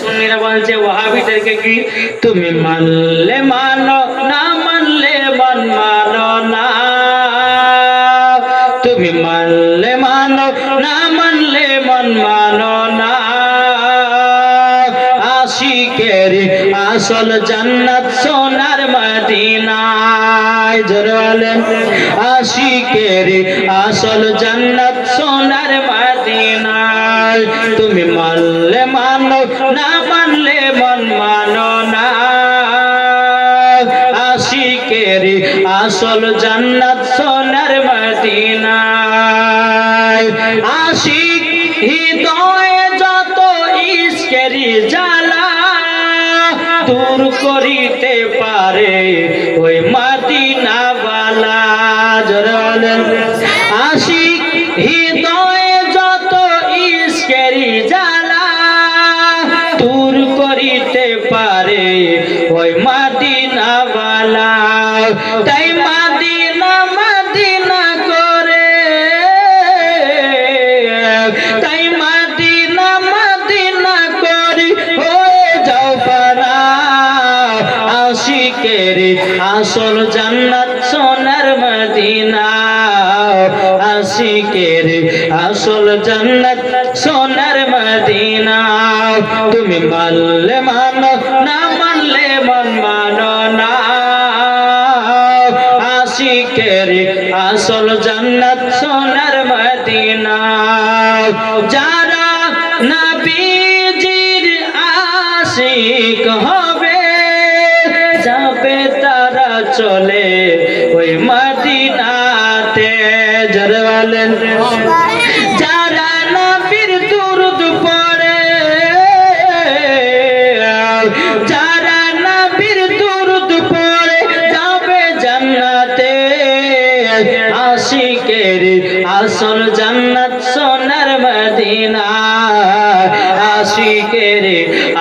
সুন্নিরা বলছে, ওয়াহাবিদেরকে কি তুমি মানলে মানো না মানলে মন মানো না? তুমি মানলে মানো না মানলে মন মানো না? আশিকের আসল জান্নাত সোনার মদিনায়। জোরে বলেন, আশিকের আসল জান্নাত সোনার মদিনায়। তুমি মানলে মানো না মানলে মন মানো না। আশিকের আসল জান্নাত সোনার মদিনায়। আশিক হৃদয়ে যত ইস্কেরি জ্বালা দূর করিতে পারে মাদিনা বালা তাই মাদিনা মাদিনা করে। তাই মাদিনা মাদিনা করি। হয়ে যাও পারা আশিকের আসল জান্নাত সোনার মদিনা। আশিকের আসল জান্নাত সোনার মদিনা। তুমি মানলে মানো, না আসল জান্নাত সোনার মদিনা। যারা নবীজির আশিক হবে যাবে তারা চলে ওই মদিনাতে। জরে আশিকের আসল জান্নাত সোনার মদিনা। আশিকের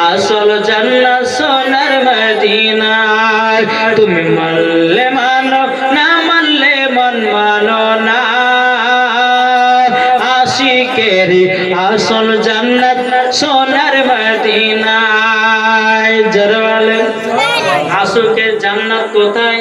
আসল জান্নাত সোনার মদিনা। তুমি মানলে মানো না মানলে মন মানো না। আশিকের আসল জান্নাত সোনার মদিনায়। জরওয়ালে আশুকের জান্নাত কোথায়?